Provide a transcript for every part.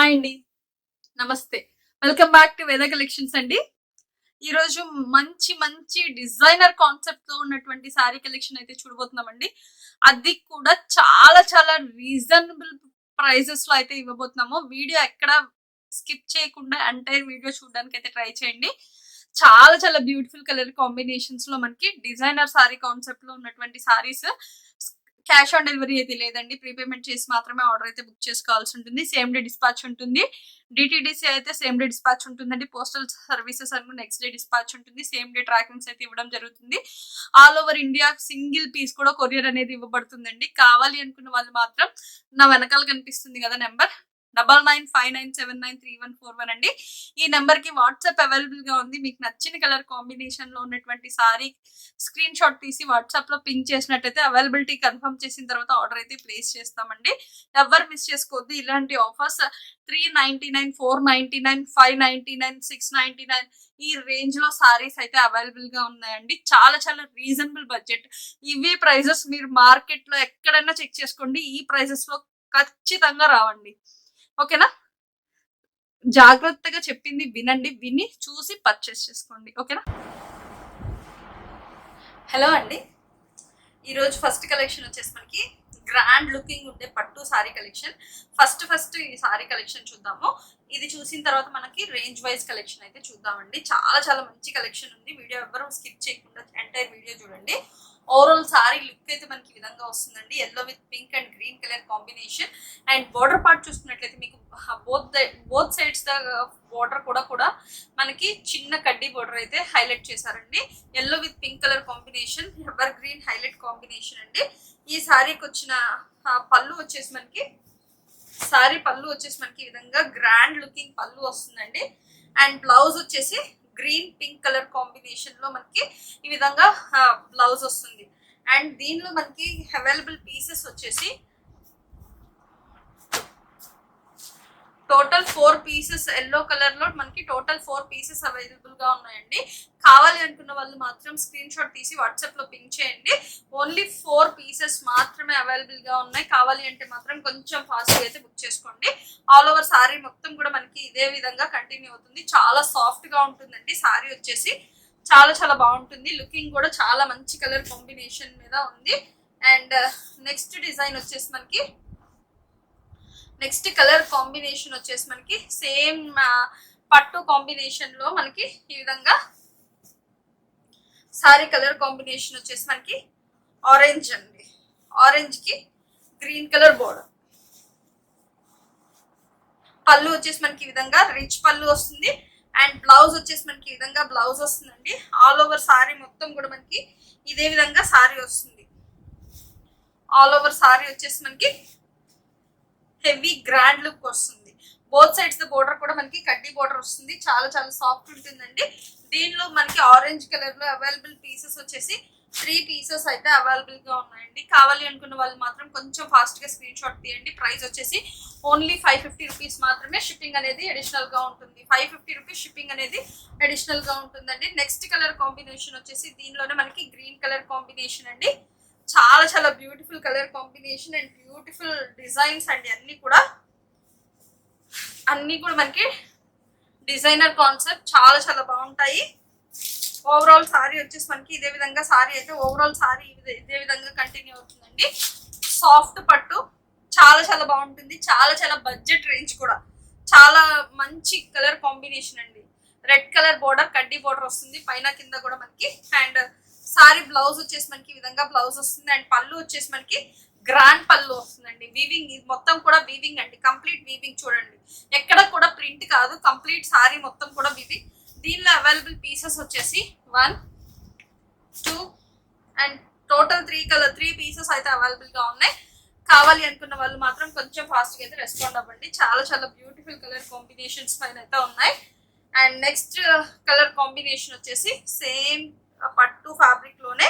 Hi అండి. నమస్తే. Welcome back to Veda collections అండి. ఈరోజు మంచి మంచి డిజైనర్ కాన్సెప్ట్తో ఉన్నటువంటి శారీ కలెక్షన్ అయితే చూడబోతున్నామండి. అది కూడా చాలా చాలా రీజనబుల్ ప్రైజెస్లో అయితే ఇవ్వబోతున్నాము. వీడియో ఎక్కడ స్కిప్ చేయకుండా ఎంటైర్ వీడియో చూడడానికి అయితే ట్రై చేయండి. చాలా చాలా బ్యూటిఫుల్ కలర్ కాంబినేషన్స్లో మనకి డిజైనర్ సారీ కాన్సెప్ట్లో ఉన్నటువంటి సారీస్ క్యాష్ ఆన్ డెలివరీ అయితే లేదండి. ప్రీపేమెంట్ చేసి మాత్రమే ఆర్డర్ అయితే బుక్ చేసుకోవాల్సి ఉంటుంది. సేమ్ డే డిస్పాచ్ ఉంటుంది. డిటిడిసి అయితే సేమ్ డే డిస్పాచ్ ఉంటుందండి. పోస్టల్ సర్వీసెస్ అనుకుని నెక్స్ట్ డే డిస్పాచ్ ఉంటుంది. సేమ్ డే ట్రాకింగ్స్ అయితే ఇవ్వడం జరుగుతుంది. All over India single piece కూడా కొరియర్ అనేది ఇవ్వబడుతుందండి. కావాలి అనుకున్న వాళ్ళు మాత్రం నా వెనకాల కనిపిస్తుంది కదా number. Double nine five nine seven nine three one four one అండి. ఈ నెంబర్కి వాట్సాప్ అవైలబుల్గా ఉంది. మీకు నచ్చిన కలర్ కాంబినేషన్లో ఉన్నటువంటి సారీ స్క్రీన్ షాట్ తీసి వాట్సాప్లో పింక్ చేసినట్టయితే అవైలబిలిటీ కన్ఫర్మ్ చేసిన తర్వాత ఆర్డర్ అయితే ప్లేస్ చేస్తామండి. ఎవరు మిస్ చేసుకోవద్దు. ఇలాంటి offers three ninety nine four ninety nine five ninety nine six ninety nine ఈ రేంజ్లో సారీస్ అయితే అవైలబుల్గా ఉన్నాయండి. చాలా చాలా రీజనబుల్ బడ్జెట్ ఇవే ప్రైజెస్ మీరు మార్కెట్లో ఎక్కడైనా చెక్ చేసుకోండి. ఈ ప్రైజెస్లో ఖచ్చితంగా రావండి. ఓకేనా? జాగ్రత్తగా చెప్పింది వినండి విని చూసి పర్చేస్ చేసుకోండి. ఓకేనా? హలో అండి. ఈరోజు ఫస్ట్ కలెక్షన్ వచ్చేసి మనకి గ్రాండ్ లుకింగ్ ఉండే పట్టు సారీ కలెక్షన్ ఫస్ట్ ఫస్ట్ ఈ సారీ కలెక్షన్ చూద్దాము. ఇది చూసిన తర్వాత మనకి రేంజ్ వైజ్ కలెక్షన్ అయితే చూద్దామండి. చాలా చాలా మంచి కలెక్షన్ ఉంది. వీడియో ఎవ్వరూ స్కిప్ చేయకుండా ఎంటైర్ వీడియో చూడండి. ఓవరాల్ సారీ లుక్ అయితే మనకి ఈ విధంగా వస్తుందండి. Yellow with pink and green colour combination and border part చూసుకున్నట్లయితే మీకు both both sides the border కూడా కూడా మనకి చిన్న కడ్డీ బోర్డర్ అయితే హైలైట్ చేశారండి. Yellow with pink colour combination ever green highlight combination అండి. ఈ సారీకి వచ్చిన పళ్ళు వచ్చేసి మనకి సారీ పళ్ళు వచ్చేసి మనకి ఈ విధంగా గ్రాండ్ లుకింగ్ పళ్ళు వస్తుందండి. అండ్ బ్లౌజ్ వచ్చేసి గ్రీన్ పింక్ కలర్ కాంబినేషన్లో మనకి ఈ విధంగా బ్లౌజ్ వస్తుంది. అండ్ దీనిలో మనకి అవైలబుల్ పీసెస్ వచ్చేసి టోటల్ ఫోర్ పీసెస్ ఎల్లో కలర్లో మనకి టోటల్ ఫోర్ పీసెస్ అవైలబుల్గా ఉన్నాయండి. కావాలి అనుకున్న వాళ్ళు మాత్రం స్క్రీన్ షాట్ తీసి వాట్సాప్లో పింక్ చేయండి. ఓన్లీ ఫోర్ పీసెస్ మాత్రమే అవైలబుల్గా ఉన్నాయి. కావాలి అంటే మాత్రం కొంచెం ఫాస్ట్ అయితే బుక్ చేసుకోండి. ఆల్ ఓవర్ సారీ మొత్తం కూడా మనకి ఇదే విధంగా కంటిన్యూ అవుతుంది. చాలా సాఫ్ట్గా ఉంటుందండి సారీ వచ్చేసి. చాలా చాలా బాగుంటుంది. లుకింగ్ కూడా చాలా మంచి కలర్ కాంబినేషన్ మీద ఉంది. అండ్ uh, నెక్స్ట్ డిజైన్ వచ్చేసి మనకి నెక్స్ట్ కలర్ కాంబినేషన్ వచ్చేసి మనకి సేమ్ పట్టు కాంబినేషన్లో మనకి ఈ విధంగా సారీ కలర్ కాంబినేషన్ వచ్చేసి మనకి ఆరెంజ్ అండి. ఆరెంజ్కి గ్రీన్ కలర్ బోర్డర్. పళ్ళు వచ్చేసి మనకి ఈ విధంగా రిచ్ పళ్ళు వస్తుంది. అండ్ బ్లౌజ్ వచ్చేసి మనకి ఈ విధంగా బ్లౌజ్ వస్తుందండి. ఆల్ ఓవర్ సారీ మొత్తం కూడా మనకి ఇదే విధంగా సారీ వస్తుంది. ఆల్ ఓవర్ సారీ వచ్చేసి మనకి హెవీ గ్రాండ్ లుక్ వస్తుంది. బోత్ సైడ్స్ ద బోర్డర్ కూడా మనకి కడ్డీ బోర్డర్ వస్తుంది. చాలా చాలా సాఫ్ట్ ఉంటుందండి. దీనిలో మనకి ఆరెంజ్ కలర్లో అవైలబుల్ పీసెస్ వచ్చేసి త్రీ పీసెస్ అయితే అవైలబుల్గా ఉన్నాయండి. కావాలి అనుకున్న వాళ్ళు మాత్రం కొంచెం ఫాస్ట్గా స్క్రీన్ షాట్ తీయండి. ప్రైస్ వచ్చేసి ఓన్లీ ఫైవ్ ఫిఫ్టీ రూపీస్ మాత్రమే షిప్పింగ్ అనేది అడిషనల్గా ఉంటుంది. ఫైవ్ ఫిఫ్టీ రూపీస్ షిప్పింగ్ అనేది అడిషనల్గా ఉంటుందండి. నెక్స్ట్ కలర్ కాంబినేషన్ వచ్చేసి దీనిలోనే మనకి గ్రీన్ కలర్ కాంబినేషన్ అండి. చాలా చాలా beautiful colour combination and beautiful designs అండి అన్ని కూడా. అన్ని కూడా మనకి డిజైనర్ కాన్సెప్ట్ చాలా చాలా బాగుంటాయి. ఓవరాల్ సారీ వచ్చేసి మనకి ఇదే విధంగా సారీ అయితే ఓవరాల్ సారీ ఇదే విధంగా కంటిన్యూ అవుతుందండి. సాఫ్ట్ పట్టు చాలా చాలా బాగుంటుంది. చాలా చాలా బడ్జెట్ రేంజ్ కూడా. చాలా మంచి కలర్ కాంబినేషన్ అండి. రెడ్ కలర్ బోర్డర్ కడ్డీ బోర్డర్ వస్తుంది. పైన కింద కూడా మనకి అండ్ సారీ బ్లౌజ్ వచ్చేసి మనకి ఈ విధంగా బ్లౌజ్ వస్తుంది అండ్ పళ్ళు వచ్చేసి మనకి గ్రాండ్ పళ్ళు వస్తుందండి. వీవింగ్ ఇది మొత్తం కూడా వీవింగ్ అండి. కంప్లీట్ వీవింగ్ చూడండి. ఎక్కడ కూడా ప్రింట్ కాదు. కంప్లీట్ సారీ మొత్తం కూడా వీవింగ్ దీనిలో అవైలబుల్ పీసెస్ వచ్చేసి one two and total three colour three pieces అయితే అవైలబుల్గా ఉన్నాయి. కావాలి అనుకున్న వాళ్ళు మాత్రం కొంచెం ఫాస్ట్గా అయితే రెస్పాండ్ అవ్వండి. చాలా చాలా బ్యూటిఫుల్ కలర్ కాంబినేషన్స్ పైన అయితే ఉన్నాయి. అండ్ నెక్స్ట్ కలర్ కాంబినేషన్ వచ్చేసి సేమ్ పట్టు ఫ్యాబ్రిక్లోనే.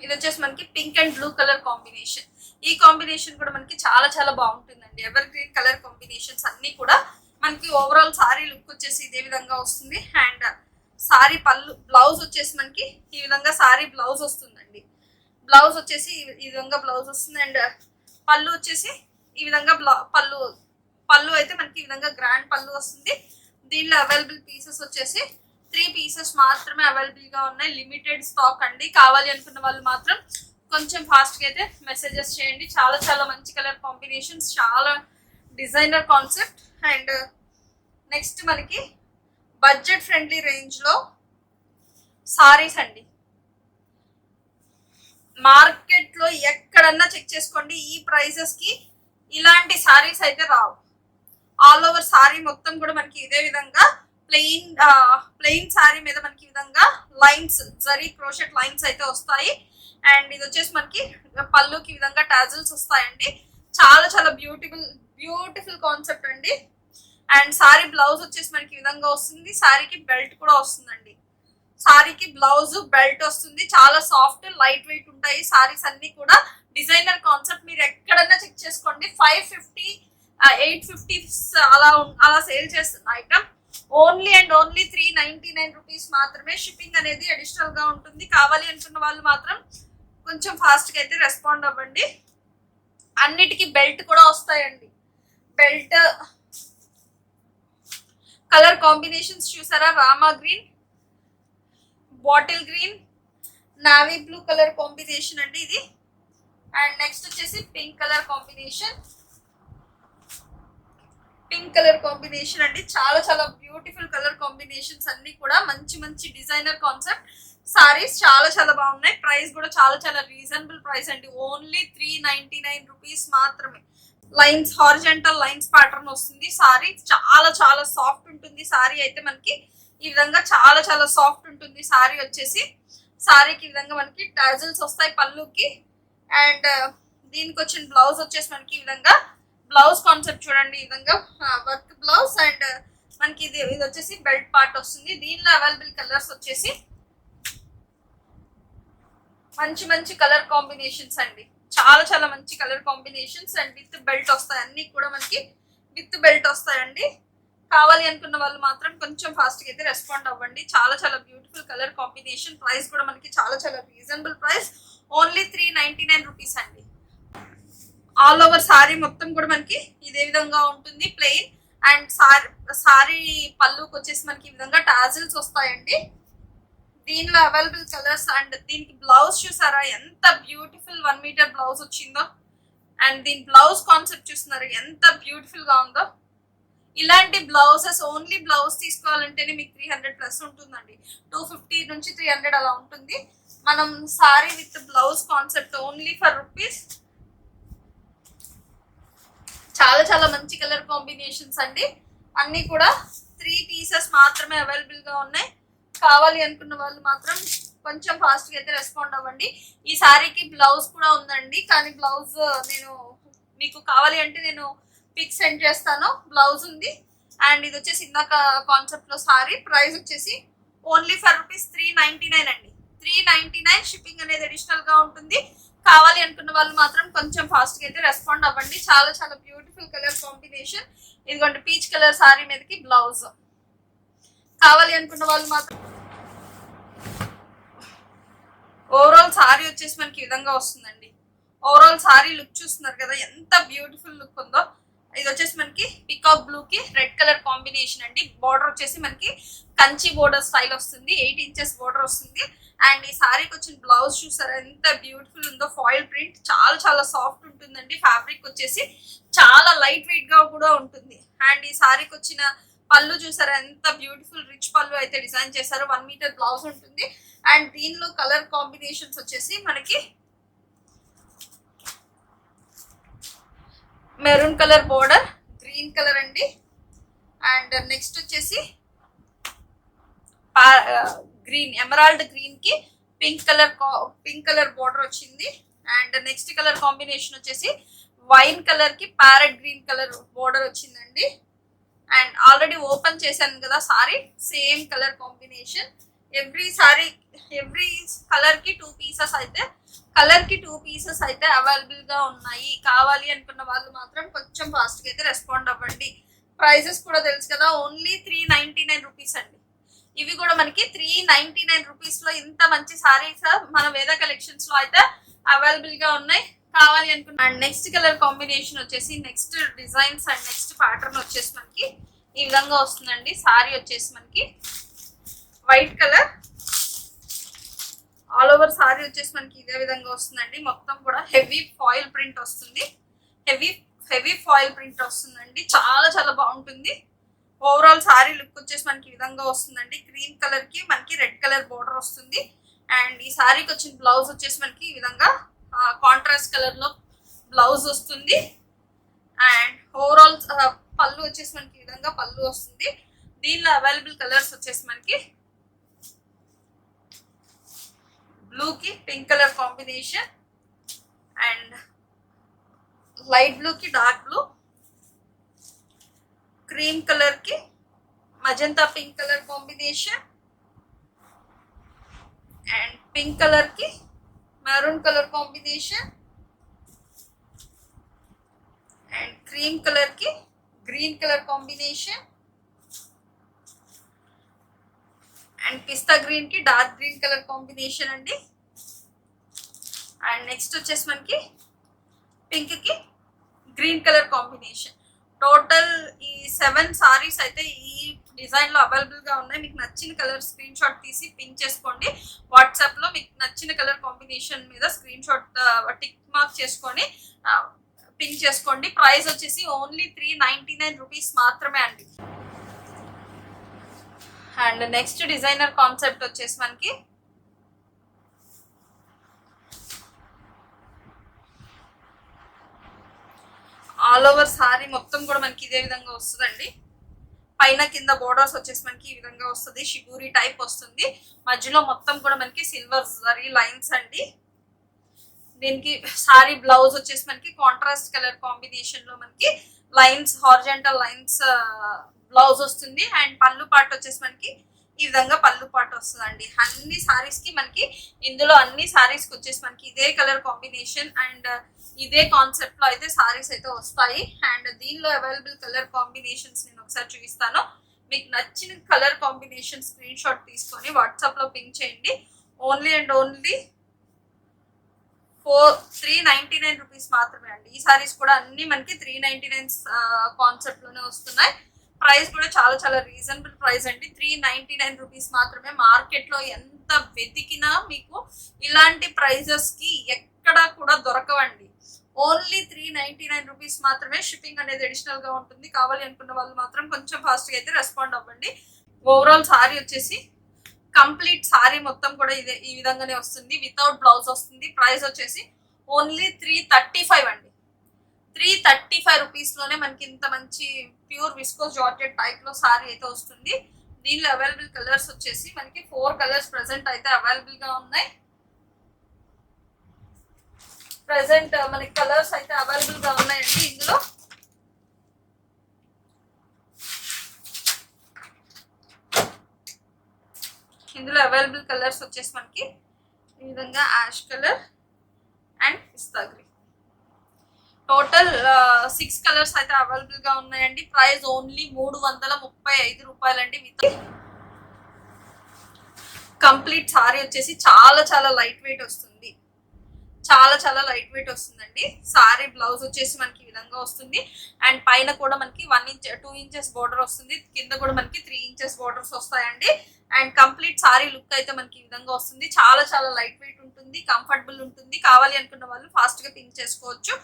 ఇది వచ్చేసి మనకి pink and blue colour combination ఈ కాంబినేషన్ కూడా మనకి చాలా చాలా బాగుంటుందండి. ఎవర్ గ్రీన్ కలర్ కాంబినేషన్స్ అన్ని కూడా మనకి ఓవరాల్ సారీ లుక్ వచ్చేసి ఇదే విధంగా వస్తుంది. అండ్ సారీ పళ్ళు బ్లౌజ్ వచ్చేసి మనకి ఈ విధంగా సారీ బ్లౌజ్ వస్తుందండి. బ్లౌజ్ వచ్చేసి ఈ విధంగా బ్లౌజ్ వస్తుంది. అండ్ పళ్ళు వచ్చేసి ఈ విధంగా బ్లౌ పళ్ళు పళ్ళు అయితే మనకి ఈ విధంగా గ్రాండ్ పళ్ళు వస్తుంది. దీనిలో అవైలబుల్ పీసెస్ వచ్చేసి త్రీ పీసెస్ మాత్రమే అవైలబుల్గా ఉన్నాయి. లిమిటెడ్ స్టాక్ అండి. కావాలి అనుకున్న వాళ్ళు మాత్రం కొంచెం ఫాస్ట్గా అయితే మెసేజెస్ చేయండి. చాలా చాలా మంచి కలర్ కాంబినేషన్స్ చాలా డిజైనర్ కాన్సెప్ట్ అండ్ నెక్స్ట్ మనకి బడ్జెట్ ఫ్రెండ్లీ రేంజ్లో సారీస్ అండి. మార్కెట్లో ఎక్కడన్నా చెక్ చేసుకోండి. ఈ ప్రైజెస్కి ఇలాంటి సారీస్ అయితే రావు. ఆల్ ఓవర్ సారీ మొత్తం కూడా మనకి ఇదే విధంగా ప్లెయిన్ ప్లెయిన్ శారీ మీద మనకి ఈ విధంగా లైన్స్ జరీ క్రోషెట్ లైన్స్ అయితే వస్తాయి. అండ్ ఇది వచ్చేసి మనకి పళ్ళుకి విధంగా టాజిల్స్ వస్తాయండి. చాలా చాలా బ్యూటిఫుల్ బ్యూటిఫుల్ కాన్సెప్ట్ అండి. అండ్ సారీ బ్లౌజ్ వచ్చేసి మనకి ఈ విధంగా వస్తుంది. సారీకి బెల్ట్ కూడా వస్తుందండి. సారీకి బ్లౌజ్ బెల్ట్ వస్తుంది. చాలా సాఫ్ట్ లైట్ వెయిట్ ఉంటాయి సారీస్ అన్ని కూడా. డిజైనర్ కాన్సెప్ట్ మీరు ఎక్కడన్నా చెక్ చేసుకోండి. ఫైవ్ ఫిఫ్టీ ఎయిట్ ఫిఫ్టీ అలా అలా సేల్ చేస్తుంది item. Only and only three ninety nine rupees మాత్రమే షిప్పింగ్ అనేది అడిషనల్గా ఉంటుంది. కావాలి అనుకున్న వాళ్ళు మాత్రం కొంచెం ఫాస్ట్గా అయితే రెస్పాండ్ అవ్వండి. అన్నిటికీ బెల్ట్ కూడా వస్తాయండి. బెల్ట్ కలర్ కాంబినేషన్స్ చూసారా? Rama green bottle green navy blue colour combination అండి ఇది. అండ్ నెక్స్ట్ వచ్చేసి pink colour combination pink colour combination అండి. చాలా చాలా బ్యూటిఫుల్ కలర్ కాంబినేషన్స్ అన్ని కూడా మంచి మంచి డిజైనర్ కాన్సెప్ట్. సారీస్ చాలా చాలా బాగున్నాయి. ప్రైస్ కూడా చాలా చాలా రీజనబుల్ ప్రైస్ అండి. Only three ninety nine rupees మాత్రమే. లైన్స్ హారిజెంటల్ లైన్స్ ప్యాటర్న్ వస్తుంది. సారీ చాలా చాలా సాఫ్ట్ ఉంటుంది. సారీ అయితే మనకి ఈ విధంగా చాలా చాలా సాఫ్ట్ ఉంటుంది. సారీ వచ్చేసి సారీకి ఈ విధంగా మనకి టాజిల్స్ వస్తాయి పళ్ళుకి. అండ్ uh, దీనికి వచ్చిన బ్లౌజ్ వచ్చేసి మనకి ఈ విధంగా బ్లౌజ్ కాన్సెప్ట్ చూడండి ఈ విధంగా. వర్క్ బ్లౌజ్ అండ్ మనకి ఇది ఇది వచ్చేసి బెల్ట్ పార్ట్ వస్తుంది. దీనిలో అవైలబుల్ కలర్స్ వచ్చేసి మంచి మంచి కలర్ కాంబినేషన్స్ అండి. చాలా చాలా మంచి colour combinations and with belt వస్తాయి. అన్ని కూడా మనకి విత్ బెల్ట్ వస్తాయండి. కావాలి అనుకున్న వాళ్ళు మాత్రం కొంచెం ఫాస్ట్గా అయితే రెస్పాండ్ అవ్వండి. చాలా చాలా బ్యూటిఫుల్ కలర్ కాంబినేషన్ ప్రైస్ కూడా మనకి చాలా చాలా reasonable price only three ninety nine rupees అండి. ఆల్ ఓవర్ సారీ మొత్తం కూడా మనకి ఇదే విధంగా ఉంటుంది ప్లెయిన్ అండ్ సారీ సారీ పళ్ళుకి వచ్చేసి మనకి ఈ విధంగా టాజిల్స్ వస్తాయండి. దీనిలో అవైలబుల్ కలర్స్ అండ్ దీనికి బ్లౌజ్ చూసారా? ఎంత బ్యూటిఫుల్ వన్ మీటర్ బ్లౌజ్ వచ్చిందో. అండ్ దీని బ్లౌజ్ కాన్సెప్ట్ చూస్తున్నారు ఎంత బ్యూటిఫుల్గా ఉందో. ఇలాంటి బ్లౌజెస్ ఓన్లీ బ్లౌజ్ తీసుకోవాలంటేనే మీకు త్రీ హండ్రెడ్ ప్లస్ ఉంటుందండి. టూ ఫిఫ్టీ నుంచి త్రీ హండ్రెడ్ అలా ఉంటుంది. మనం sari with blouse concept only for rupees చాలా చాలా మంచి కలర్ కాంబినేషన్స్ అండి. అన్నీ కూడా త్రీ పీసెస్ మాత్రమే అవైలబుల్గా ఉన్నాయి. కావాలి అనుకున్న వాళ్ళు మాత్రం కొంచెం ఫాస్ట్గా అయితే రెస్పాండ్ అవ్వండి. ఈ సారీకి బ్లౌజ్ కూడా ఉందండి. కానీ బ్లౌజ్ నేను మీకు కావాలి అంటే నేను పిక్ సెండ్ చేస్తాను. బ్లౌజ్ ఉంది. అండ్ ఇది వచ్చేసి ఇందాక కాన్సెప్ట్లో సారీ. ప్రైస్ వచ్చేసి only for rupees three ninety nine అండి. త్రీ నైంటీ నైన్ షిప్పింగ్ అనేది అడిషనల్గా ఉంటుంది. కావాలి అనుకున్న వాళ్ళు మాత్రం కొంచెం ఫాస్ట్గా అయితే రెస్పాండ్ అవ్వండి. చాలా చాలా బ్యూటిఫుల్ కలర్ కాంబినేషన్ ఇదిగోండి పీచ్ కలర్ సారీ మీదకి బ్లౌజ్ కావాలి అనుకున్న వాళ్ళు మాత్రం ఓవరాల్ సారీ వచ్చేసి మనకి ఈ విధంగా వస్తుందండి. ఓవరాల్ సారీ లుక్ చూస్తున్నారు కదా ఎంత బ్యూటిఫుల్ లుక్ ఉందో. ఇది వచ్చేసి మనకి పికాక్ బ్లూ కి రెడ్ కలర్ కాంబినేషన్ అండి. బార్డర్ వచ్చేసి మనకి కంచి బోర్డర్ స్టైల్ వస్తుంది. ఎయిట్ ఇంచెస్ బోర్డర్ వస్తుంది. అండ్ ఈ సారీకి వచ్చిన బ్లౌజ్ చూసారా? ఎంత బ్యూటిఫుల్ ఉందో ఫాయిల్ ప్రింట్ చాలా చాలా సాఫ్ట్ ఉంటుందండి. ఫ్యాబ్రిక్ వచ్చేసి చాలా లైట్ వెయిట్గా కూడా ఉంటుంది. అండ్ ఈ సారీకి వచ్చిన పళ్ళు చూసారా? ఎంత బ్యూటిఫుల్ రిచ్ పళ్ళు అయితే డిజైన్ చేశారు. వన్ మీటర్ బ్లౌజ్ ఉంటుంది. అండ్ దీనిలో కలర్ కాంబినేషన్స్ వచ్చేసి మనకి maroon colour border green colour అండి. అండ్ నెక్స్ట్ వచ్చేసి గ్రీన్ ఎమరాల్డ్ గ్రీన్కి pink colour pink colour border వచ్చింది. అండ్ నెక్స్ట్ కలర్ కాంబినేషన్ వచ్చేసి వైన్ కలర్కి ప్యారెట్ గ్రీన్ కలర్ బోర్డర్ వచ్చిందండి. అండ్ ఆల్రెడీ ఓపెన్ చేశాను కదా sari same colour combination. Every sari every కలర్కి టూ పీసెస్ అయితే కలర్కి టూ పీసెస్ అయితే అవైలబుల్గా ఉన్నాయి. కావాలి అనుకున్న వాళ్ళు మాత్రం కొంచెం ఫాస్ట్గా అయితే రెస్పాండ్ అవ్వండి. ప్రైజెస్ కూడా తెలుసు కదా only three ninety nine rupees అండి. ఇవి కూడా మనకి త్రీ నైన్టీ నైన్ రూపీస్లో ఇంత మంచి సారీస్ మన వేద కలెక్షన్స్లో అయితే అవైలబుల్గా ఉన్నాయి. కావాలి అనుకున్నా అండ్ నెక్స్ట్ కలర్ కాంబినేషన్ వచ్చేసి next designs and next pattern వచ్చేసి మనకి ఈ విధంగా వస్తుందండి. సారీ వచ్చేసి మనకి white colour all over sari వచ్చేసి మనకి ఇదే విధంగా వస్తుందండి. మొత్తం కూడా హెవీ ఫాయిల్ ప్రింట్ వస్తుంది. హెవీ హెవీ ఫాయిల్ ప్రింట్ వస్తుందండి. చాలా చాలా బాగుంటుంది. ఓవరాల్ సారీ లుక్ వచ్చేసి మనకి ఈ విధంగా వస్తుందండి. క్రీమ్ కలర్కి మనకి రెడ్ కలర్ బోర్డర్ వస్తుంది. అండ్ ఈ సారీకి వచ్చిన బ్లౌజ్ వచ్చేసి మనకి ఈ విధంగా కాంట్రాస్ట్ కలర్లో బ్లౌజ్ వస్తుంది. అండ్ ఓవరాల్ పళ్ళు వచ్చేసి మనకి ఈ విధంగా పళ్ళు వస్తుంది. దీనిలో అవైలబుల్ కలర్స్ వచ్చేసి మనకి బ్లూ కి pink colour combination and light blue కి డార్క్ బ్లూ క్రీమ్ కలర్కి magenta pink colour combination and pink కలర్కి maroon colour combination and cream కలర్కి గ్రీన్ కలర్ కాంబినేషన్ అండ్ పిస్తా గ్రీన్కి డార్క్ గ్రీన్ కలర్ కాంబినేషన్ అండి. అండ్ నెక్స్ట్ వచ్చేసి మనకి పింక్కి గ్రీన్ కలర్ కాంబినేషన్ టోటల్ ఈ సెవెన్ సారీస్ అయితే ఈ డిజైన్లో అవైలబుల్గా ఉన్నాయి. మీకు నచ్చిన కలర్ స్క్రీన్ షాట్ తీసి పిన్ చేసుకోండి. వాట్సాప్లో మీకు నచ్చిన కలర్ కాంబినేషన్ మీద స్క్రీన్ షాట్ టిక్ మార్క్ చేసుకొని పిన్ చేసుకోండి. ప్రైస్ వచ్చేసి only three ninety nine rupees మాత్రమే అండి. అండ్ నెక్స్ట్ డిజైనర్ కాన్సెప్ట్ వచ్చేసి మనకి ఆల్ ఓవర్ సారీ మొత్తం కూడా మనకి ఇదే విధంగా వస్తుందండి. పైన కింద బోర్డర్స్ వచ్చేసి మనకి ఈ విధంగా వస్తుంది. షిగూరి టైప్ వస్తుంది. మధ్యలో మొత్తం కూడా మనకి సిల్వర్ జరీ లైన్స్ అండి. దీనికి సారీ బ్లౌజ్ వచ్చేసి మనకి కాంట్రాస్ట్ కలర్ కాంబినేషన్లో మనకి లైన్స్ హార్జెంటల్ లైన్స్ బ్లౌజ్ వస్తుంది అండ్ పళ్ళు పాటు వచ్చేసి మనకి ఈ విధంగా పళ్ళు పాటు వస్తుందండి. అన్ని సారీస్కి మనకి ఇందులో అన్ని సారీస్కి వచ్చేసి మనకి ఇదే కలర్ కాంబినేషన్ అండ్ uh, ఇదే కాన్సెప్ట్లో అయితే సారీస్ అయితే వస్తాయి. అండ్ దీనిలో అవైలబుల్ కలర్ కాంబినేషన్స్ నేను ఒకసారి చూపిస్తాను. మీకు నచ్చిన కలర్ కాంబినేషన్ స్క్రీన్ షాట్ తీసుకొని వాట్సాప్లో పింక్ చేయండి. Only and only for three ninety nine rupees మాత్రమే అండి. ఈ సారీస్ కూడా అన్ని మనకి త్రీ నైన్టీ నైన్ కాన్సెప్ట్లోనే వస్తున్నాయి. ప్రైస్ కూడా చాలా చాలా రీజనబుల్ ప్రైస్ అండి. త్రీ నైన్టీ నైన్ రూపీస్ మాత్రమే మార్కెట్లో ఎంత వెతికినా మీకు ఇలాంటి ప్రైజెస్కి ఎక్కడ ఎక్కడా కూడా దొరకవండి. Only three ninety nine rupees మాత్రమే షిప్పింగ్ అనేది అడిషనల్గా ఉంటుంది. కావాలి అనుకున్న వాళ్ళు మాత్రం కొంచెం ఫాస్ట్గా అయితే రెస్పాండ్ అవ్వండి. ఓవరాల్ సారీ వచ్చేసి కంప్లీట్ సారీ మొత్తం కూడా ఇదే ఈ విధంగానే వస్తుంది. వితౌట్ బ్లౌజ్ వస్తుంది. ప్రైస్ వచ్చేసి ఓన్లీ త్రీ థర్టీ ఫైవ్ అండి. త్రీ థర్టీ ఫైవ్ రూపీస్లోనే మనకి ఇంత మంచి ప్యూర్ విస్కోస్ జార్జెట్ టైప్లో సారీ అయితే వస్తుంది. దీనిలో అవైలబుల్ కలర్స్ వచ్చేసి మనకి ఫోర్ కలర్స్ ప్రెసెంట్ అయితే అవైలబుల్గా ఉన్నాయి. ప్రెసెంట్ మనకి కలర్స్ అయితే అవైలబుల్గా ఉన్నాయండి ఇందులో. ఇందులో అవైలబుల్ కలర్స్ వచ్చేసి మనకి ఈ విధంగా యాష్ కలర్ అండ్ పిస్తా గ్రీన్. టోటల్ సిక్స్ కలర్స్ అయితే అవైలబుల్గా ఉన్నాయండి. ప్రైస్ ఓన్లీ మూడు వందల ముప్పై ఐదు రూపాయలండి. విత్ కంప్లీట్ సారీ వచ్చేసి చాలా చాలా లైట్ వెయిట్ వస్తుంది. చాలా చాలా లైట్ వెయిట్ వస్తుందండి. సారీ బ్లౌజ్ వచ్చేసి మనకి ఈ విధంగా వస్తుంది. అండ్ పైన కూడా మనకి one inch two inches border వస్తుంది. కింద కూడా మనకి త్రీ ఇంచెస్ బోర్డర్స్ వస్తాయండి. అండ్ కంప్లీట్ సారీ లుక్ అయితే మనకి ఈ విధంగా వస్తుంది. చాలా చాలా లైట్ వెయిట్ ఉంటుంది కంఫర్టబుల్ ఉంటుంది. కావాలి అనుకున్న వాళ్ళు ఫాస్ట్గా పింక్ చేసుకోవచ్చు.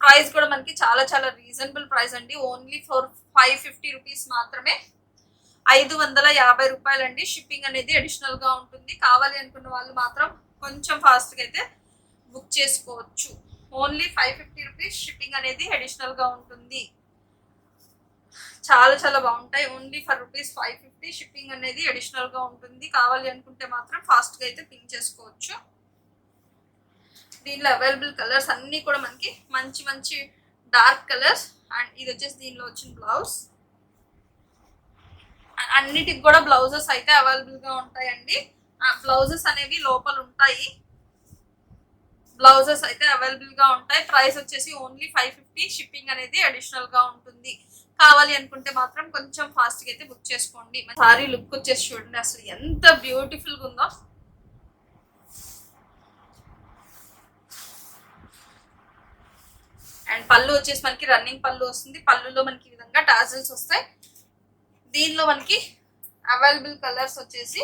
ప్రైస్ కూడా మనకి చాలా చాలా రీజనబుల్ ప్రైస్ అండి. Only for five fifty rupees మాత్రమే. ఐదు వందల యాభై రూపాయలండి. షిప్పింగ్ అనేది అడిషనల్గా ఉంటుంది. కావాలి అనుకున్న వాళ్ళు మాత్రం కొంచెం ఫాస్ట్గా అయితే బుక్ చేసుకోవచ్చు. Only five fifty rupees shipping అనేది అడిషనల్గా ఉంటుంది. చాలా చాలా బాగుంటాయి. Only for rupees five fifty shipping అనేది అడిషనల్గా ఉంటుంది. కావాలి అనుకుంటే మాత్రం ఫాస్ట్గా అయితే పింక్ చేసుకోవచ్చు. దీనిలో అవైలబుల్ కలర్స్ అన్ని కూడా మనకి మంచి మంచి డార్క్ కలర్స్ అండ్ ఇది వచ్చేసి దీనిలో వచ్చిన బ్లౌజ్ అన్నిటికి కూడా బ్లౌజెస్ అయితే అవైలబుల్గా ఉంటాయండి. బ్లౌజెస్ అనేవి లోపల ఉంటాయి. బ్లౌజెస్ అయితే అవైలబుల్గా ఉంటాయి. ప్రైస్ వచ్చేసి ఓన్లీ ఫైవ్ ఫిఫ్టీ షిప్పింగ్ అనేది అడిషనల్గా ఉంటుంది. కావాలి అనుకుంటే మాత్రం కొంచెం ఫాస్ట్గా అయితే బుక్ చేసుకోండి. సారీ లుక్ వచ్చేసి చూడండి. అసలు ఎంత బ్యూటిఫుల్గా ఉందో. అండ్ పళ్ళు వచ్చేసి మనకి రన్నింగ్ పళ్ళు వస్తుంది. పళ్ళులో మనకి ఈ విధంగా టాజిల్స్ వస్తాయి. దీనిలో మనకి అవైలబుల్ కలర్స్ వచ్చేసి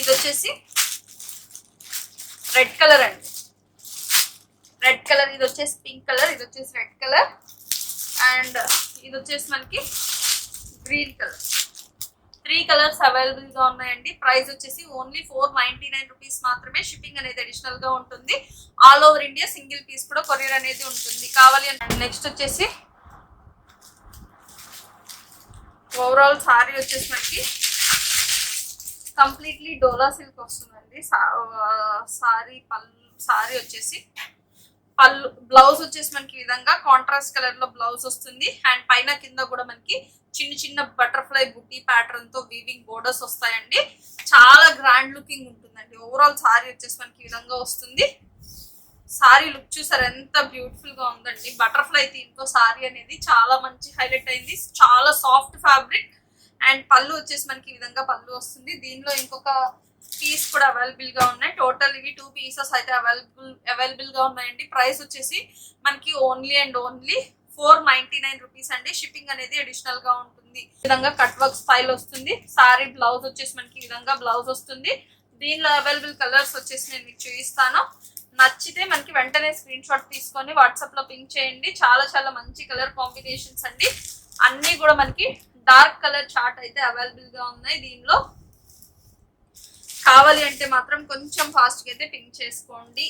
ఇది వచ్చేసి రెడ్ కలర్ అండి. రెడ్ కలర్ ఇది వచ్చేసి పింక్ కలర్ ఇది వచ్చేసి రెడ్ కలర్ అండ్ ఇది వచ్చేసి మనకి గ్రీన్ కలర్. త్రీ కలర్స్ అవైలబుల్గా ఉన్నాయండి. ప్రైస్ వచ్చేసి only four ninety nine rupees మాత్రమే షిప్పింగ్ అనేది అడిషనల్గా ఉంటుంది. All over India single piece కూడా కొరియర్ అనేది ఉంటుంది. కావాలి నెక్స్ట్ వచ్చేసి ఓవరాల్ సారీ వచ్చేసి మనకి కంప్లీట్లీ డోలా సిల్క్ వస్తుందండి. సారీ పల్ సారీ వచ్చేసి పళ్ళు బ్లౌజ్ వచ్చేసి మనకి విధంగా కాంట్రాస్ట్ కలర్లో బ్లౌజ్ వస్తుంది. అండ్ పైన కింద కూడా మనకి చిన్న చిన్న బటర్ఫ్లై బుట్టి ప్యాటర్న్తో వీవింగ్ బోర్డర్స్ వస్తాయండి. చాలా గ్రాండ్ లుకింగ్ ఉంటుందండి. ఓవరాల్ సారీ వచ్చేసి మనకి ఈ విధంగా వస్తుంది. సారీ లుక్ చూసారు? ఎంత బ్యూటిఫుల్గా ఉందండి. బటర్ఫ్లై థీమ్తో సారీ అనేది చాలా మంచి హైలైట్ అయింది. చాలా సాఫ్ట్ ఫ్యాబ్రిక్ అండ్ పళ్ళు వచ్చేసి మనకి ఈ విధంగా పళ్ళు వస్తుంది. దీనిలో ఇంకొక పీస్ కూడా అవైలబుల్గా ఉన్నాయి. టోటల్ ఇవి టూ పీసెస్ అయితే అవైలబుల్ అవైలబుల్గా ఉన్నాయండి. ప్రైస్ వచ్చేసి మనకి only and only four ninety nine rupees అండి. షిప్పింగ్ అనేది అడిషనల్గా ఉంటుంది. విధంగా కట్ వర్క్ స్టైల్ వస్తుంది. సారీ బ్లౌజ్ వచ్చేసి మనకి ఈ విధంగా బ్లౌజ్ వస్తుంది. దీనిలో అవైలబుల్ కలర్స్ వచ్చేసి నేను మీకు చూపిస్తాను. నచ్చితే మనకి వెంటనే స్క్రీన్ షాట్ తీసుకొని వాట్సాప్లో పింక్ చేయండి. చాలా చాలా మంచి కలర్ కాంబినేషన్స్ అండి. అన్ని కూడా మనకి డార్క్ కలర్ చార్ట్ అయితే అవైలబుల్గా ఉన్నాయి దీనిలో. కావాలి అంటే మాత్రం కొంచెం ఫాస్ట్గా అయితే పింక్ చేసుకోండి.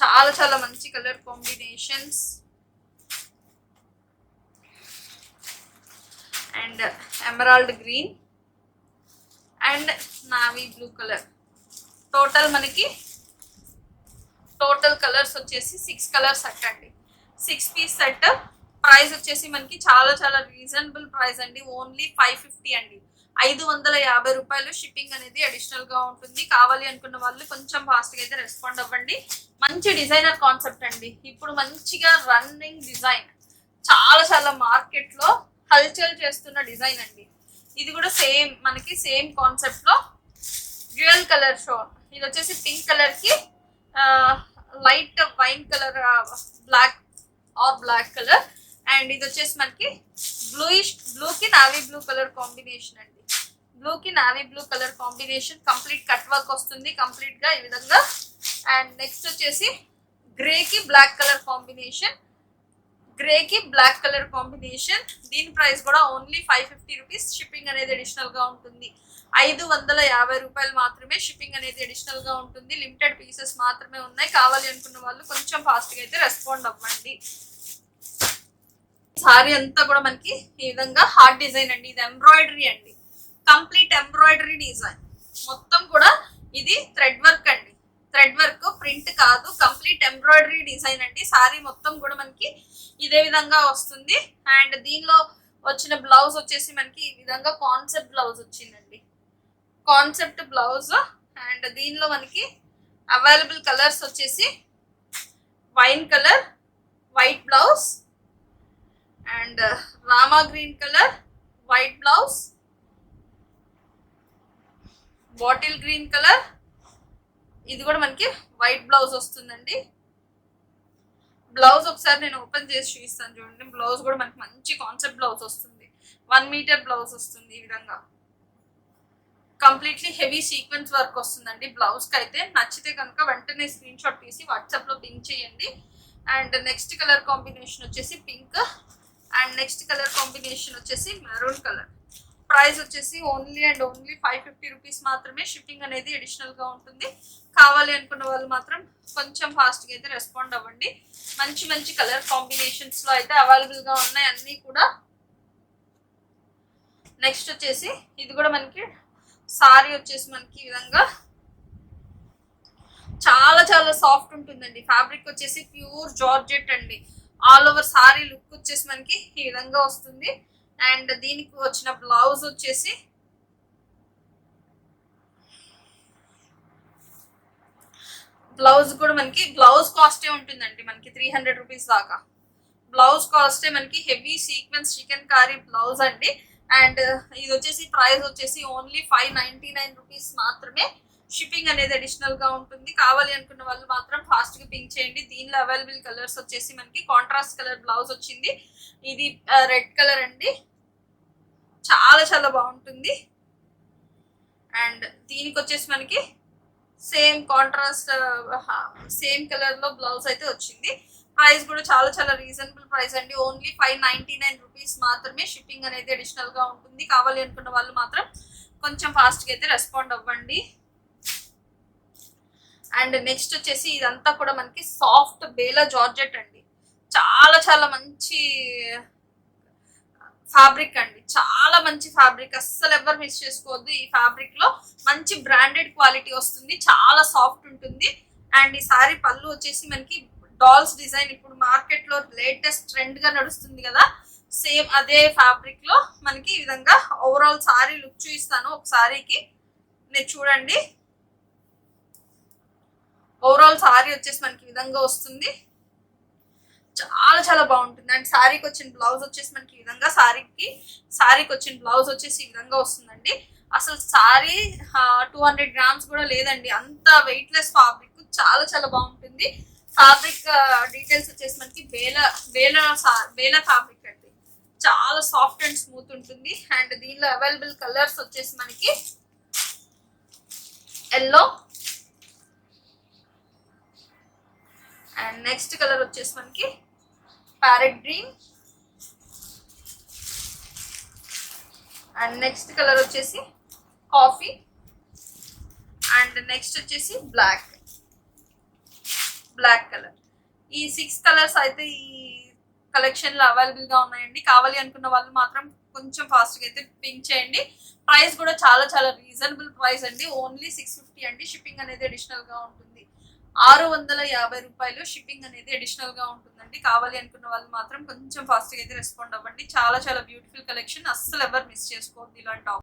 చాలా చాలా మంచి colour combinations and emerald green and navy blue colour total మనకి టోటల్ కలర్స్ వచ్చేసి సిక్స్ కలర్స్ సెట్ అండి. సిక్స్ పీస్ సెట్ ప్రైస్ వచ్చేసి మనకి చాలా చాలా రీజనబుల్ ప్రైస్ అండి. ఓన్లీ ఫైవ్ ఫిఫ్టీ అండి. ఐదు వందల యాభై రూపాయలు షిప్పింగ్ అనేది అడిషనల్గా ఉంటుంది. కావాలి అనుకున్న వాళ్ళు కొంచెం ఫాస్ట్గా అయితే రెస్పాండ్ అవ్వండి. మంచి డిజైనర్ కాన్సెప్ట్ అండి. ఇప్పుడు మంచిగా రన్నింగ్ డిజైన్ చాలా చాలా మార్కెట్లో హల్చల్ చేస్తున్న డిజైన్ అండి. ఇది కూడా సేమ్ మనకి సేమ్ కాన్సెప్ట్లో డ్యూయల్ కలర్ షో ఇది వచ్చేసి పింక్ కలర్కి light wine colour black or black colour and ఇది వచ్చేసి మనకి బ్లూయిష్ బ్లూ కి నావీ బ్లూ కలర్ కాంబినేషన్ అండి. బ్లూ కి navy blue colour combination complete cut work వస్తుంది కంప్లీట్గా ఈ విధంగా. అండ్ నెక్స్ట్ వచ్చేసి గ్రే కి బ్లాక్ కలర్ కాంబినేషన్ గ్రే కి బ్లాక్ కలర్ కాంబినేషన్ దీని ప్రైస్ కూడా only five fifty rupees shipping అనేది అడిషనల్గా ఉంటుంది. ఐదు వందల యాభై రూపాయలు మాత్రమే షిప్పింగ్ అనేది అడిషనల్గా ఉంటుంది. లిమిటెడ్ పీసెస్ మాత్రమే ఉన్నాయి. కావాలి అనుకున్న వాళ్ళు కొంచెం ఫాస్ట్గా అయితే రెస్పాండ్ అవ్వండి. సారీ అంతా కూడా మనకి ఈ విధంగా హార్ట్ డిజైన్ అండి. ఇది ఎంబ్రాయిడరీ అండి. Complete embroidery design. మొత్తం కూడా ఇది థ్రెడ్ వర్క్ అండి. థ్రెడ్ వర్క్ ప్రింట్ కాదు కంప్లీట్ ఎంబ్రాయిడరీ డిజైన్ అండి. సారీ మొత్తం కూడా మనకి ఇదే విధంగా వస్తుంది. అండ్ దీనిలో వచ్చిన బ్లౌజ్ వచ్చేసి మనకి ఈ విధంగా కాన్సెప్ట్ బ్లౌజ్ వచ్చిందండి. కాన్సెప్ట్ బ్లౌజ్ అండ్ దీనిలో మనకి అవైలబుల్ కలర్స్ వచ్చేసి wine colour white blouse and rama green colour white blouse bottle green colour. ఇది కూడా మనకి వైట్ బ్లౌజ్ వస్తుందండి. బ్లౌజ్ ఒకసారి నేను ఓపెన్ చేసి చూపిస్తాను చూడండి. బ్లౌజ్ కూడా మనకి మంచి కాన్సెప్ట్ బ్లౌజ్ వస్తుంది. వన్ మీటర్ బ్లౌజ్ వస్తుంది ఈ విధంగా. కంప్లీట్లీ హెవీ సీక్వెన్స్ వర్క్ వస్తుందండి బ్లౌజ్కి అయితే. నచ్చితే కనుక వెంటనే స్క్రీన్ షాట్ తీసి వాట్సాప్లో పింక్ చేయండి. అండ్ నెక్స్ట్ కలర్ కాంబినేషన్ వచ్చేసి pink. And next colour combination వచ్చేసి మెరూన్ కలర్. ప్రైస్ వచ్చేసి only and only five fifty rupees మాత్రమే షిప్పింగ్ అనేది అడిషనల్గా ఉంటుంది. కావాలి అనుకున్న వాళ్ళు మాత్రం కొంచెం ఫాస్ట్గా అయితే రెస్పాండ్ అవ్వండి. మంచి మంచి కలర్ కాంబినేషన్స్లో అయితే అవైలబుల్గా ఉన్నాయి అన్ని కూడా. నెక్స్ట్ వచ్చేసి ఇది కూడా మనకి సారీ వచ్చేసి మనకి ఈ విధంగా చాలా చాలా సాఫ్ట్ ఉంటుందండి. ఫ్యాబ్రిక్ వచ్చేసి ప్యూర్ జార్జెట్ అండి. ఆల్ ఓవర్ సారీ లుక్ వచ్చేసి మనకి ఈ విధంగా వస్తుంది. అండ్ దీనికి వచ్చిన బ్లౌజ్ వచ్చేసి బ్లౌజ్ కూడా మనకి బ్లౌజ్ కాస్టే ఉంటుందండి మనకి త్రీ హండ్రెడ్ రూపీస్ దాకా. బ్లౌజ్ కాస్టే మనకి heavy sequence chikankari blouse అండి. అండ్ ఇది వచ్చేసి ప్రైస్ వచ్చేసి only five ninety nine rupees మాత్రమే. షిప్పింగ్ అనేది అడిషనల్గా ఉంటుంది. కావాలి అనుకున్న వాళ్ళు మాత్రం ఫాస్ట్గా పింక్ చేయండి. దీనిలో అవైలబుల్ కలర్స్ వచ్చేసి మనకి కాంట్రాస్ట్ కలర్ బ్లౌజ్ వచ్చింది. ఇది రెడ్ కలర్ అండి. చాలా చాలా బాగుంటుంది. అండ్ దీనికి వచ్చేసి మనకి సేమ్ కాంట్రాస్ట్ సేమ్ కలర్లో బ్లౌజ్ అయితే వచ్చింది. ప్రైస్ కూడా చాలా చాలా రీజనబుల్ ప్రైస్ అండి. Only five ninety nine rupees మాత్రమే షిప్పింగ్ అనేది అడిషనల్గా ఉంటుంది. కావాలి అనుకున్న వాళ్ళు మాత్రం కొంచెం ఫాస్ట్గా అయితే రెస్పాండ్ అవ్వండి. అండ్ నెక్స్ట్ వచ్చేసి ఇదంతా కూడా మనకి సాఫ్ట్ బేలా జార్జెట్ అండి. చాలా చాలా మంచి ఫ్యాబ్రిక్ అండి. చాలా మంచి ఫ్యాబ్రిక్. అస్సలు ఎవరు మిస్ చేసుకోవద్దు. ఈ ఫ్యాబ్రిక్లో మంచి బ్రాండెడ్ క్వాలిటీ వస్తుంది. చాలా సాఫ్ట్ ఉంటుంది. అండ్ ఈ సారీ పళ్ళు వచ్చేసి మనకి డాల్స్ డిజైన్. ఇప్పుడు మార్కెట్లో లేటెస్ట్ ట్రెండ్గా నడుస్తుంది కదా. సేమ్ అదే ఫ్యాబ్రిక్లో మనకి ఈ విధంగా ఓవరాల్ సారీ లుక్ చూపిస్తాను. ఒక సారీకి. నేను చూడండి. ఓవరాల్ సారీ వచ్చేసి మనకి విధంగా వస్తుంది. చాలా చాలా బాగుంటుంది. అండ్ శారీకి వచ్చిన బ్లౌజ్ వచ్చేసి మనకి ఈ విధంగా శారీకి శారీకి వచ్చిన బ్లౌజ్ వచ్చేసి ఈ విధంగా వస్తుందండి. అసలు శారీ టూ హండ్రెడ్ గ్రామ్స్ కూడా లేదండి. అంత వెయిట్లెస్ ఫ్యాబ్రిక్ చాలా చాలా బాగుంటుంది. ఫ్యాబ్రిక్ డీటెయిల్స్ వచ్చేసి మనకి వేల వేల వేల ఫ్యాబ్రిక్ అండి. చాలా సాఫ్ట్ అండ్ స్మూత్ ఉంటుంది. అండ్ దీనిలో అవైలబుల్ కలర్స్ వచ్చేసి మనకి ఎల్లో అండ్ నెక్స్ట్ కలర్ వచ్చేసి మనకి parrot green and next colour వచ్చేసి కాఫీ అండ్ నెక్స్ట్ వచ్చేసి బ్లాక్ బ్లాక్ కలర్ ఈ సిక్స్ కలర్స్ అయితే ఈ కలెక్షన్లో అవైలబుల్గా ఉన్నాయండి. కావాలి అనుకున్న వాళ్ళు మాత్రం కొంచెం ఫాస్ట్గా అయితే పింక్ చేయండి. ప్రైస్ కూడా చాలా చాలా రీజనబుల్ ప్రైస్ అండి. ఓన్లీ సిక్స్ ఫిఫ్టీ అండి. షిప్పింగ్ అనేది అడిషనల్గా ఉంటుంది. ఆరు వందల యాభై రూపాయలు షిప్పింగ్ అనేది అడిషనల్గా ఉంటుందండి. కావాలి అనుకున్న వాళ్ళు మాత్రం కొంచెం ఫాస్ట్గా అయితే రెస్పాండ్ అవ్వండి. చాలా చాలా బ్యూటిఫుల్ కలెక్షన్ అస్సలు ఎవరు మిస్ చేసుకోవద్దు ఇలాంటి